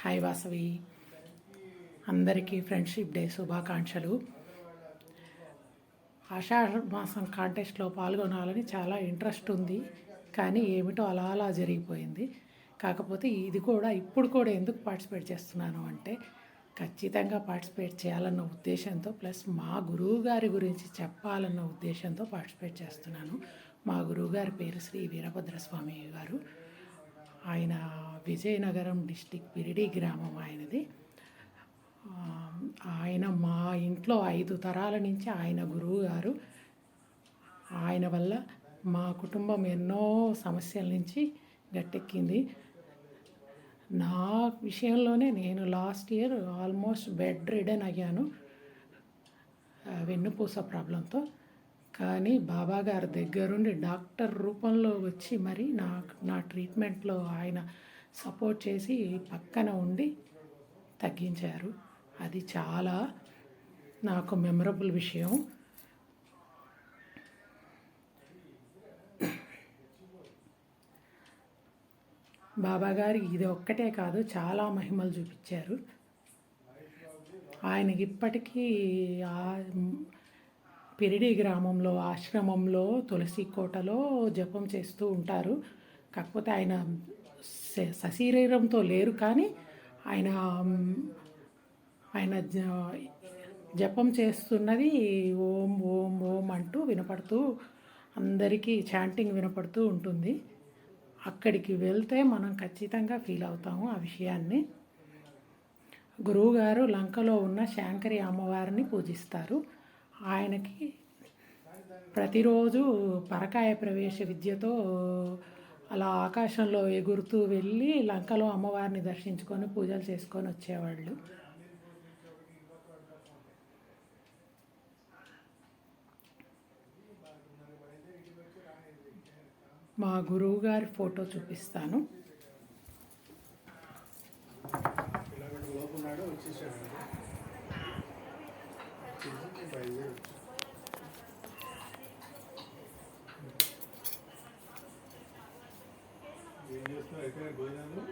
Hi Vasavi అందరికీ friendship day శుభాకాంక్షలు. ఆషాఢ మాసం కాంటెస్ట్లో పాల్గొనాలని చాలా ఇంట్రెస్ట్ ఉంది. కానీ ఏమిటో అలా అలా జరిగిపోయింది. కాకపోతే ఇది కూడా ఇప్పుడు కూడా ఎందుకు పార్టిసిపేట్ చేస్తున్నాను అంటే ఖచ్చితంగా పార్టిసిపేట్ చేయాలన్న ఉద్దేశంతో ప్లస్ మా గురువు గారి గురించి చెప్పాలన్న ఉద్దేశంతో పార్టిసిపేట్ చేస్తున్నాను. మా గురువు గారి పేరు శ్రీ వీరభద్రస్వామి గారు. ఆయన విజయనగరం డిస్టిక్ పిరిడి గ్రామం ఆయనది. ఆయన మా ఇంట్లో ఐదు తరాల నుంచి ఆయన గురువు గారు ఆయన వల్ల మా కుటుంబం ఎన్నో సమస్యల నుంచి గట్టెక్కింది. నా విషయంలోనే నేను last year almost bedridden అయ్యాను వెన్నుపూస ప్రాబ్లంతో. కానీ బాబా గారి దగ్గరుండి డాక్టర్ రూపంలో వచ్చి మరి నా నా ట్రీట్మెంట్లో ఆయన సపోర్ట్ చేసి పక్కన ఉండి తగ్గించారు. అది చాలా నాకు మెమరబుల్ విషయం. బాబాగారి ఇది ఒక్కటే కాదు చాలా మహిమలు చూపించారు. ఆయనకి ఇప్పటికీ ఆ పిరిడి గ్రామంలో ఆశ్రమంలో తులసి కోటలో జపం చేస్తూ ఉంటారు. కాకపోతే ఆయన సశరీరంతో లేరు కానీ ఆయన ఆయన జ- జపం చేస్తున్నది ఓం ఓం ఓం అంటూ వినపడుతూ అందరికీ చాంటింగ్ వినపడుతూ ఉంటుంది. అక్కడికి వెళ్తే మనం ఖచ్చితంగా ఫీల్ అవుతాము ఆ విషయాన్ని. గురువుగారు లంకలో ఉన్న శాంకరి అమ్మవారిని పూజిస్తారు. ఆయనకి ప్రతిరోజు పరకాయ ప్రవేశ విద్యతో అలా ఆకాశంలో ఎగురుతూ వెళ్ళి లంకలో అమ్మవారిని దర్శించుకొని పూజలు చేసుకొని వచ్చేవాళ్ళు. మా గురువు గారి ఫోటో చూపిస్తాను. వచ్చేసాడు. ఏం చేస్తున్నారు ఎక్కడ భోజనాలు